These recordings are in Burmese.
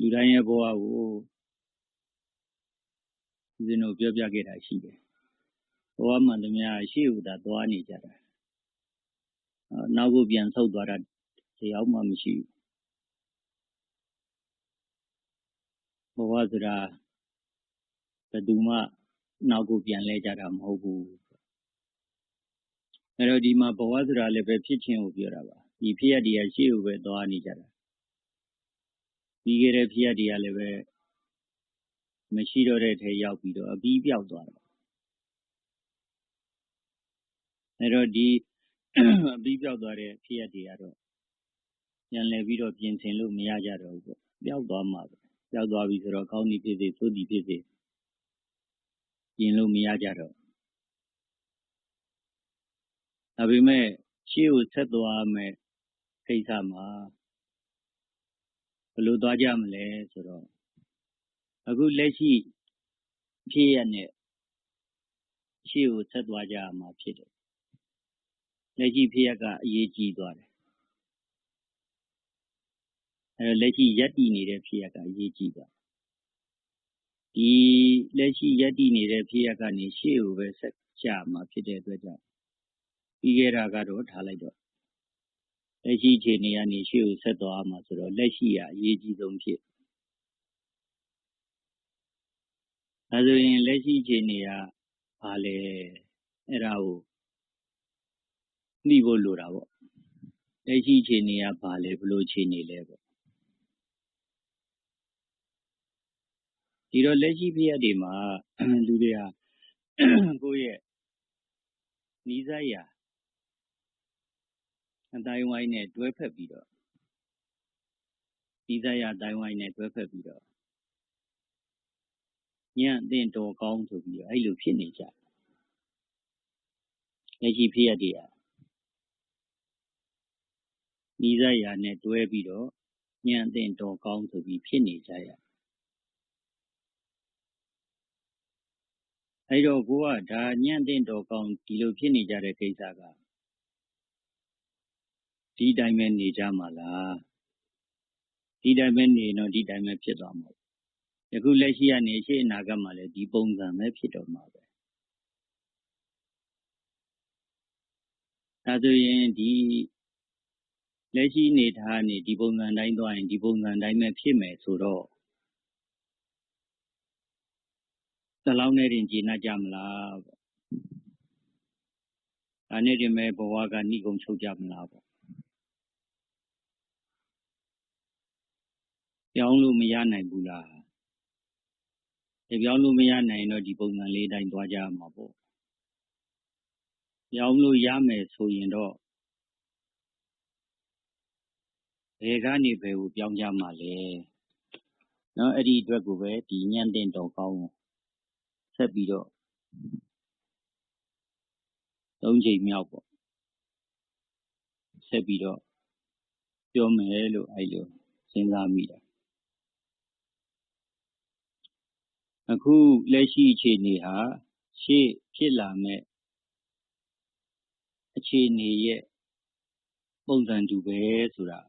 လူတိုင်းရဲ့ဘဝကိုဦးဇင်းတို့ပြောပြခဲ့တာရှိတယ်ဘဝမှန်သမျှရှေ့ကိုသာသွားနေကြတာအော်နောက်ကိုပြန်ဆုတ်သွားတာတရားမှမရှိဘူးဘဝဆိုတာဘယ်သူမှနောက်ကိုပြန်လဲကြတာမဟုတ်ဘူးအဲ့တော့ဒီမှာဘဝဆိုတာလည်းပဲဖြစ်ခြင်းကိုပြောတာပါဒီဖြစ်ရတရားရှေ့ကိုပဲသွားနေကြတာ ပြီးခဲ့တဲ့ဖြစ်ရတရားလည်းပဲမရှိတော့တဲ့ထဲရောက်ပြီးတော့အပြီးပြောက်သွားတယ်အဲ့တော့ဒီအပြီးပြောက်သွားတဲ့ဖြစ်ရတွေကတော့ပြန်လည်ပြီးတော့ပြင်ဆင်လို့မရကြတော့ဘူးပေါ့ပျောက်သွားမှာပဲပျောက်သွားပြီဆိုတော့ကောင်းသည်ဖြစ်စေဆိုးသည်ဖြစ်စေပြင်လို့မရကြတော့ဒါပေမဲ့ရှေ့ကိုဆက်သွားမယ်ကိစ္စမှာ ဘယ်လိုသွားကြမလဲဆိုတော့အခုလက်ရှိဖြစ်ရတဲ့ရှေ့ကိုဆက်သွားကြရမှာဖြစ်တယ်လက်ရှိဖြစ်ရကအရေးကြီးသွားတယ်အဲလက်ရှိရက်တည်နေတဲ့ဖြစ်ရကအရေးကြီးသွားဒီလက်ရှိရက်တည်နေတဲ့ဖြစ်ရကနေရှေ့ကိုပဲဆက်ကြမှာဖြစ်တဲ့အတွက်ကြောင့်ပြီးခဲ့တာကတော့ထားလိုက်တော့ လက်ရှိအခြေအနေကနေရှေ့ကိုဆက်သွားမှာဆိုတော့လက်ရှိကအရေးကြီးဆုံးဖြစ်ဒါဆိုရင်လက်ရှိအခြေအနေကဘာလဲအဲ့ဒါကိုသိဖို့လိုတာပေါ့လက်ရှိအခြေအနေကဘာလဲဘယ်လိုအခြေအနေလဲပေါ့ဒီတော့လက်ရှိဖြစ်ရတွေမှာလူတွေဟာကိုယ့်ရဲ့နီးစပ်ရာ အတိုင်းဝိုင်းနဲ့တွဲဖက်ပြီးတော့နီးစပ်ရာအတိုင်းဝိုင်းနဲ့တွဲဖက်ပြီးတော့ညံ့အသင့်တော်ကောင်းဆိုပြီးတော့အဲ့လိုဖြစ်နေကြလက်ရှိဖြစ်ရတွေဟာနီးစပ်ရာနဲ့တွဲပြီးတော့ညံ့အသင့်တော်ကောင်းဆိုပြီးဖြစ်နေကြရအဲ့တော့ကိုကဒါညံ့တဲ့တော်ကောင်းဒီလိုဖြစ်နေကြတဲ့ကိစ္စက ဒီတိုင်းပဲနေကြမှာလားဒီတိုင်းပဲနေတော့ဒီတိုင်းပဲဖြစ်သွားမှာယခုလက်ရှိကနေရှေ့အနာဂတ်မှာလည်းဒီပုံစံပဲဖြစ်တော့မှာပဲဒါဆိုရင်ဒီလက်ရှိနေထားနေဒီပုံစံတိုင်းသွားရင်ဒီပုံစံတိုင်းပဲဖြစ်မယ်ဆိုတော့သလောက်နဲ့တင်ကျေနပ်ကြမလားပေါ့ဒါနဲ့တင်မဲ့ဘဝကဏိကုံချုပ်ကြမလားပေါ့ ပြောင်းလို့မရနိုင်ဘူးလားဒီပြောင်းလို့မရနိုင်တော့ဒီပုံစံလေးတိုင်းသွားကြမှာပေါ့ပြောင်းလို့ရမယ်ဆိုရင်တော့ဘယ်ကနေဘယ်ကိုပြောင်းကြမှာလဲနော်အဲ့ဒီအတွက်ကိုပဲဒီညံ့တဲ့တော်ကောင်းဆက်ပြီးတော့သုံးချိန်မြောက်ပေါ့ဆက်ပြီးတော့ပြောမယ်လို့အဲ့လိုစဉ်းစားမိတယ် အခုလက်ရှိအခြေအနေဟာ ရှေ့ဖြစ်လာမဲ့အခြေအနေရဲ့ပုံစံတူပဲဆိုတာ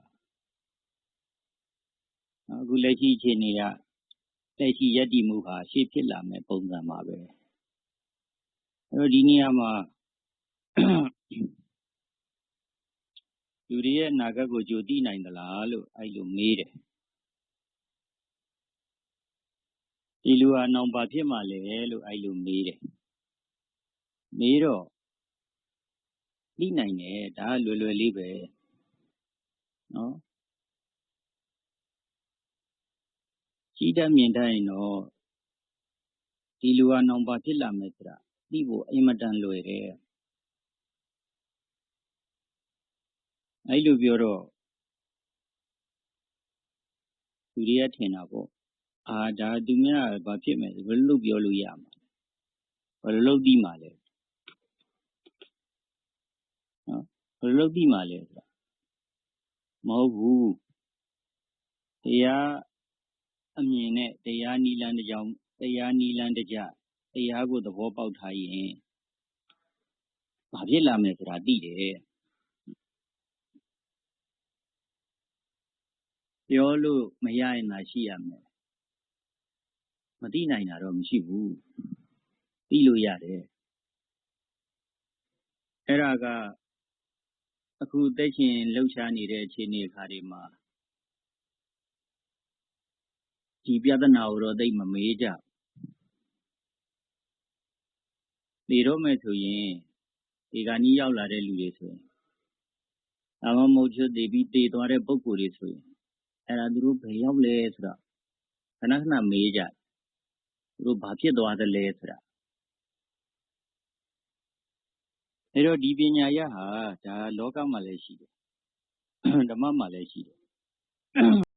အခုလက်ရှိအခြေအနေကလက်ရှိယက်တည်မှုဟာရှေ့ဖြစ်လာမဲ့ပုံစံပါပဲအဲ့တော့ဒီနေရာမှာလူတွေရဲ့အနာဂတ်ကိုကြိုသိနိုင်သလားလို့အဲ့လိုမေးတယ် ဒီလူဟာနောင်ပါဖြစ်မှလဲလို့အဲ့လိုမေးတယ်မေးတော့သိနိုင်တယ်ဒါကလွယ်လွယ်လေးပဲနော်ကြီးတတ်မြင်တတ်ရင်တော့ဒီလူဟာနောင်ပါဖြစ်လာမယ်ဆိုတာသိဖို့အင်မတန်လွယ်တယ်အဲ့လိုပြောတော့လူတွေကထင်တာပေါ့ အာဒါ သူများဘာဖြစ်မယ် ဘယ်လိုပြောလို့ရမှာဘယ်လိုလုပ်ပြီးမှလဲနော်ဘယ်လိုလုပ်ပြီးမှလဲဆိုတာ မဟုတ်ဘူး တရားအမြင်နဲ့ တရားနီလန်းတစ်ကြောင်တရားနီလန်းတစ်ကြတရားကို သဘောပေါက်ထားရင် ဘာဖြစ်လာမယ်ဆိုတာ သိတယ်ဒီပြောလို့မရရင်သာ ရှိရမယ် မသိနိုင်တာတော့မရှိဘူးသိလို့ရတယ်အဲ့ဒါကအခုသက်ရှင်လှုပ်ရှားနေတဲ့အခြေအနေခါတွေမှာဒီပြဿနာကိုတော့သိမမေးကြနေတော့မယ်ဆိုရင်ဒီကနီးရောက်လာတဲ့လူတွေဆိုရင်အမမဟုတ်ချွတ်တည်ပြီးတည်သွားတဲ့ပုံကိုယ်တွေဆိုရင်အဲ့ဒါသူတို့ဘယ်ရောက်လဲဆိုတော့ခဏခဏမေးကြ သူတို့ဘာဖြစ်သွားသလဲဆိုတာအဲ့တော့ဒီပညာရဟာဒါလောကမှာလည်းရှိတယ်ဓမ္မမှာလည်းရှိတယ်